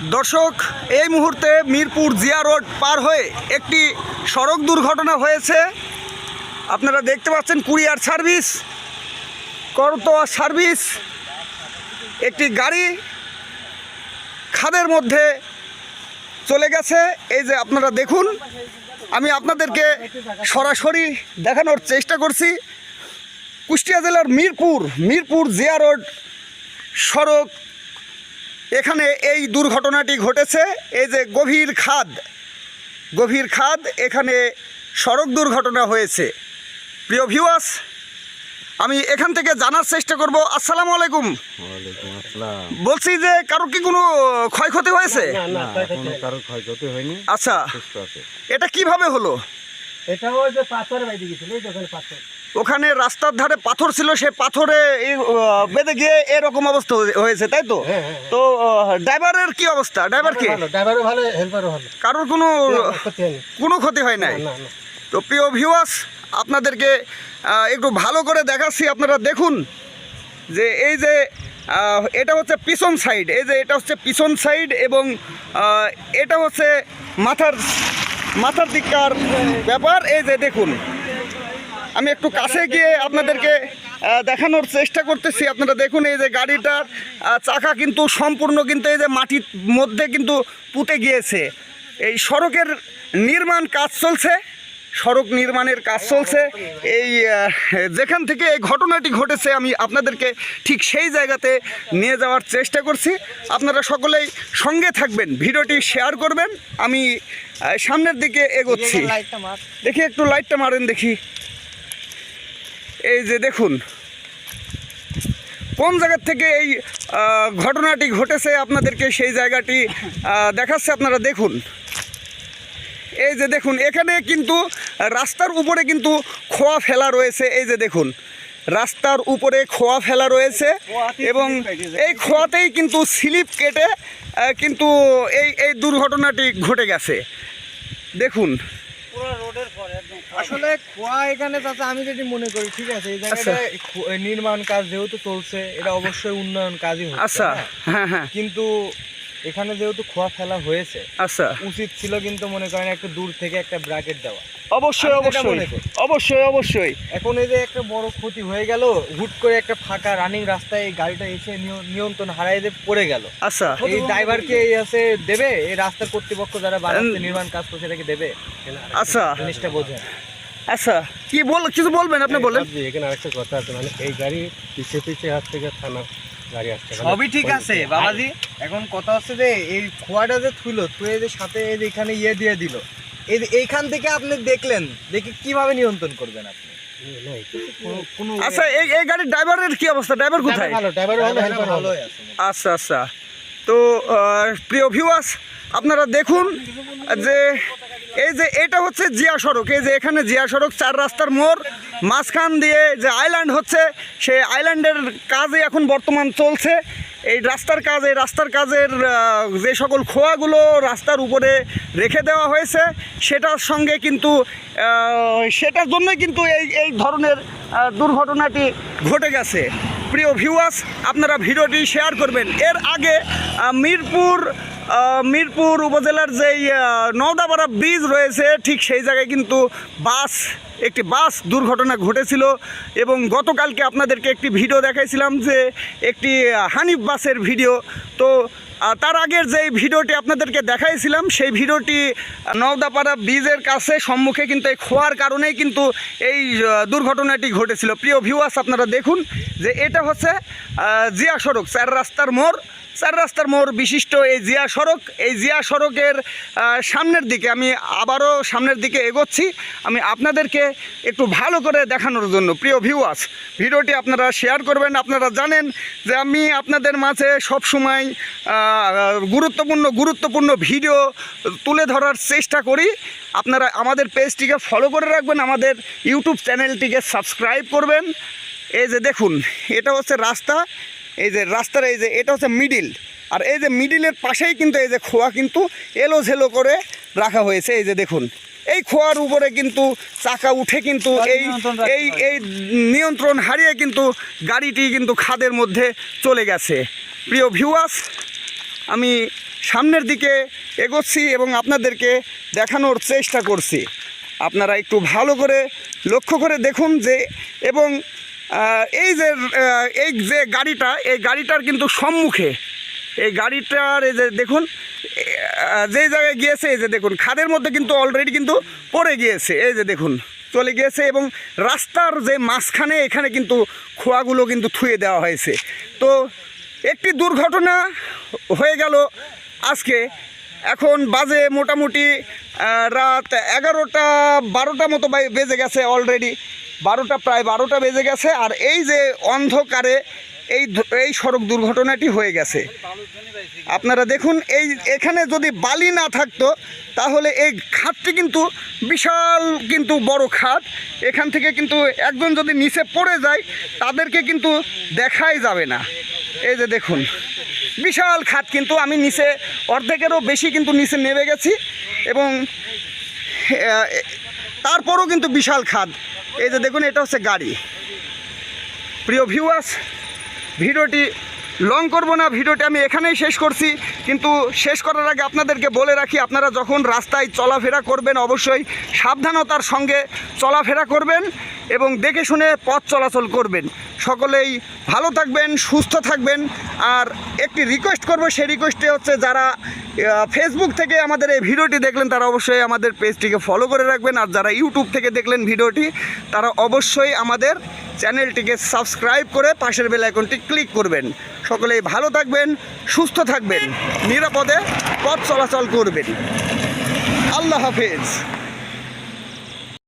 দর্শক, এই মুহূর্তে মিরপুর জিয়া রোড পার হয়ে একটি সড়ক দুর্ঘটনা হয়েছে। আপনারা দেখতে পাচ্ছেন কুরিয়ার সার্ভিস, করতোয়া সার্ভিস, একটি গাড়ি খাদের মধ্যে চলে গেছে। এই যে আপনারা দেখুন, আমি আপনাদেরকে সরাসরি দেখানোর চেষ্টা করছি। কুষ্টিয়া জেলার মিরপুর মিরপুর জিয়া রোড সড়ক এখানে এই দুর্ঘটনাটি ঘটেছে। এই যে গভীর খাদ গভীর খাদ এখানে সড়ক দুর্ঘটনা হয়েছে। প্রিয় ভিউয়ার্স আমি এখান থেকে জানার চেষ্টা করব। আসসালামু আলাইকুম। বলছি যে কারও কি কোনো ক্ষয়ক্ষতি হয়েছে? আচ্ছা এটা কীভাবে হলো? এটা ওই যে পাথর বাইরে গেছিল এই দোকানে পাথর। ওখানে রাস্তার ধারে পাথর ছিল সে পাথরে বেঁধে গিয়ে এরকম অবস্থা হয়েছে তাই তো? হ্যাঁ, হ্যাঁ, তো ড্রাইভারের কি অবস্থা? ড্রাইভার কি? ড্রাইভারও ভালো হেল্পারও ভালো। কারোর কোনো কোনো ক্ষতি হয় নাই? তো প্রিয় ভিউয়ার্স আপনাদেরকে একটু ভালো করে দেখাচ্ছি আপনারা দেখুন যে এই যে এটা হচ্ছে পিছন সাইড এই যে এটা হচ্ছে পিছন সাইড এবং এটা হচ্ছে মাথার মাথার দিককার ব্যাপার এই যে দেখুন। আমি একটু কাছে গিয়ে আপনাদেরকে দেখানোর চেষ্টা করতেছি। আপনারা দেখুন এই যে গাড়িটার চাকা কিন্তু সম্পূর্ণ কিন্তু এই যে মাটির মধ্যে কিন্তু পুঁতে গিয়েছে। এই সড়কের নির্মাণ কাজ চলছে সড়ক নির্মাণের কাজ চলছে। এই যেখান থেকে এই ঘটনাটি ঘটেছে আমি আপনাদেরকে ঠিক সেই জায়গাতে নিয়ে যাওয়ার চেষ্টা করছি। আপনারা সকলেই সঙ্গে থাকবেন ভিডিওটি শেয়ার করবেন। আমি সামনের দিকে এগোচ্ছি। দেখি একটু লাইটটা মারেন দেখি। এই যে দেখুন, কোন জায়গার থেকে এই ঘটনাটি ঘটেছে আপনাদেরকে সেই জায়গাটি দেখাচ্ছে আপনারা দেখুন। এই যে দেখুন, এখানে কিন্তু রাস্তার উপরে কিন্তু খোয়া ফেলা রয়েছে। এই যে দেখুন, রাস্তার উপরে খোয়া ফেলা রয়েছে এবং এই খোয়াতেই কিন্তু স্লিপ কেটে কিন্তু এই এই দুর্ঘটনাটি ঘটে গেছে। দেখুন আসলে খোয়া এখানে চাচা আমি যদি মনে করি ঠিক আছে এই জায়গাটায় নির্মাণ কাজ যেহেতু চলছে এটা অবশ্যই উন্নয়ন কাজই হচ্ছে আচ্ছা। হ্যাঁ। হ্যাঁ হ্যাঁ। কিন্তু এখানে যেহেতু খোয়া ফেলা হয়েছে আচ্ছা। উচিত ছিল কিন্তু মনে করেন একটু দূর থেকে একটা ব্র্যাকেট দেওয়া। অবশ্যই অবশ্যই। অবশ্যই অবশ্যই। এখন এই যে একটা বড় ক্ষতি হয়ে গেল হুট করে একটা ফাঁকা রানিং রাস্তায় এই গাড়িটা এসে নিয়ন্ত্রণ হারাই দিয়ে পড়ে গেল। আচ্ছা। এই ড্রাইভারকে এই আছে দেবে? এই রাস্তার কর্তৃপক্ষ যারা নির্মাণ কাজ করছে এটাকে দেবে। আচ্ছা। জিনিসটা বোঝেন। আচ্ছা কি বল কিছু বলবেন আপনি বলেন। জি, এখানে আরেকটা কথা আছে মানে এই গাড়ি পিছে পিছে হাত থেকে থানা গাড়ি আসছে। মানে সবই ঠিক আছে বাবাজি। এখন কথা হচ্ছে যে এই খোয়াটা যে থুইলো থুয়ে যে সাথে এই যে এখানে ইয়ে দিয়ে দিল এই যে এইখান থেকে আপনি দেখলেন দেখে কীভাবে নিয়ন্ত্রণ করবেন আপনি? কোনো কোনো আচ্ছা এই এই গাড়ির ড্রাইভারের কি অবস্থা? ড্রাইভার কোথায়? ভালো ড্রাইভারও ভালো ড্রাইভারটা ভালো। আচ্ছা আচ্ছা। তো প্রিয় ভিউয়ার্স আপনারা দেখুন যে এই যে এটা হচ্ছে জিয়া সড়ক, এই যে এখানে জিয়া সড়ক, চার রাস্তার মোড়। মাঝখান দিয়ে যে আইল্যান্ড হচ্ছে, সেই আইল্যান্ডের কাজে এখন বর্তমান চলছে। এই রাস্তার কাজ, এই রাস্তার কাজের যে সকল খোয়াগুলো রাস্তার উপরে রেখে দেওয়া হয়েছে, সেটার সঙ্গে কিন্তু সেটার জন্যই কিন্তু এই এই ধরনের দুর্ঘটনাটি ঘটে গেছে। প্রিয় ভিউয়ার্স আপনারা ভিডিওটি শেয়ার করবেন। এর আগে মিরপুর মিরপুর উপজেলার যেই নওদাপাড়া ব্রিজ রয়েছে, ঠিক সেই জায়গায় কিন্তু বাস, একটি বাস দুর্ঘটনা ঘটেছিল এবং গতকালকে আপনাদেরকে একটি ভিডিও দেখাইছিলাম যে একটি হানিফ বাসের ভিডিও তো তার আগের যে ভিডিওটি আপনাদেরকে দেখাইছিলাম, সেই ভিডিওটি নওদাপাড়া ব্রিজের কাছে সম্মুখে কিন্তু এই খোয়ার কারণেই কিন্তু এই দুর্ঘটনাটি ঘটেছিল। প্রিয় ভিউয়ার্স আপনারা দেখুন যে এটা হচ্ছে জিয়া সড়ক চার রাস্তার মোড়। চার রাস্তার মোড় বিশিষ্ট এই জিয়া সড়ক, এই জিয়া সড়কের সামনের দিকে আমি আবারও সামনের দিকে এগোচ্ছি। আমি আপনাদেরকে একটু ভালো করে দেখানোর জন্য, প্রিয় ভিউয়ার্স ভিডিওটি আপনারা শেয়ার করবেন, আপনারা জানেন যে আমি আপনাদের মাঝে সবসময় গুরুত্বপূর্ণ গুরুত্বপূর্ণ ভিডিও তুলে ধরার চেষ্টা করি। আপনারা আমাদের পেজটিকে ফলো করে রাখবেন, আমাদের ইউটিউব চ্যানেলটিকে সাবস্ক্রাইব করবেন। এই যে দেখুন, এটা হচ্ছে রাস্তা এই যে রাস্তার এই যে এটা হচ্ছে মিডিল আর এই যে মিডিলের পাশেই কিন্তু এই যে খোয়া কিন্তু এলো ঝেলো করে রাখা হয়েছে। এই যে দেখুন এই খোয়ার উপরে কিন্তু চাকা উঠে কিন্তু এই এই এই নিয়ন্ত্রণ হারিয়ে কিন্তু গাড়িটি কিন্তু খাদের মধ্যে চলে গেছে। প্রিয় ভিউয়ার্স আমি সামনের দিকে এগোচ্ছি এবং আপনাদেরকে দেখানোর চেষ্টা করছি। আপনারা একটু ভালো করে লক্ষ্য করে দেখুন যে এবং এই যে এই যে গাড়িটা, এই গাড়িটার কিন্তু সম্মুখে, এই গাড়িটার এই যে দেখুন যেই জায়গায় গিয়েছে, এই যে দেখুন, খাদের মধ্যে কিন্তু অলরেডি কিন্তু পড়ে গিয়েছে, এই যে দেখুন, চলে গিয়েছে এবং রাস্তার যে মাঝখানে এখানে কিন্তু খোয়াগুলো কিন্তু থুয়ে দেওয়া হয়েছে। তো একটি দুর্ঘটনা হয়ে গেল আজকে। এখন বাজে মোটামুটি রাত এগারোটা, বারোটা মতো বেজে গেছে অলরেডি বারোটা, প্রায় বারোটা বেজে গেছে আর এই যে অন্ধকারে এই এই সড়ক দুর্ঘটনাটি হয়ে গেছে। আপনারা দেখুন, এই, এখানে যদি বালি না থাকতো, তাহলে এই খাতটি কিন্তু বিশাল কিন্তু বড় খাত এখান থেকে কিন্তু একজন যদি নিচে পড়ে যায়, তাদেরকে কিন্তু দেখাই যাবে না। এই যে দেখুন, বিশাল খাত কিন্তু আমি নিচে অর্ধেকেরও বেশি কিন্তু নিচে নেমে গেছি এবং তারপরও কিন্তু বিশাল খাদ এই যে দেখুন, এটা হচ্ছে গাড়ি। প্রিয় ভিউয়ার্স ভিডিওটি লং করব না, ভিডিওটি আমি এখানেই শেষ করছি। কিন্তু শেষ করার আগে আপনাদেরকে বলে রাখি, আপনারা যখন রাস্তায় চলাফেরা করবেন, অবশ্যই সাবধানতার সঙ্গে চলাফেরা করবেন। এবং দেখে শুনে পথ চলাচল করবেন। সকলেই ভালো থাকবেন, সুস্থ থাকবেন। আর একটি রিকোয়েস্ট করব, সেই রিকোয়েস্টে হচ্ছে যারা ফেসবুক থেকে আমাদের এই ভিডিওটি দেখলেন, তারা অবশ্যই আমাদের পেজটিকে ফলো করে রাখবেন। আর যারা ইউটিউব থেকে দেখলেন ভিডিওটি, তারা অবশ্যই আমাদের চ্যানেলটিকে সাবস্ক্রাইব করে পাশের বেল আইকনটি ক্লিক করবেন। সকলেই ভালো থাকবেন, সুস্থ থাকবেন, নিরাপদে পথ চলাচল করবেন। আল্লাহ হাফেজ।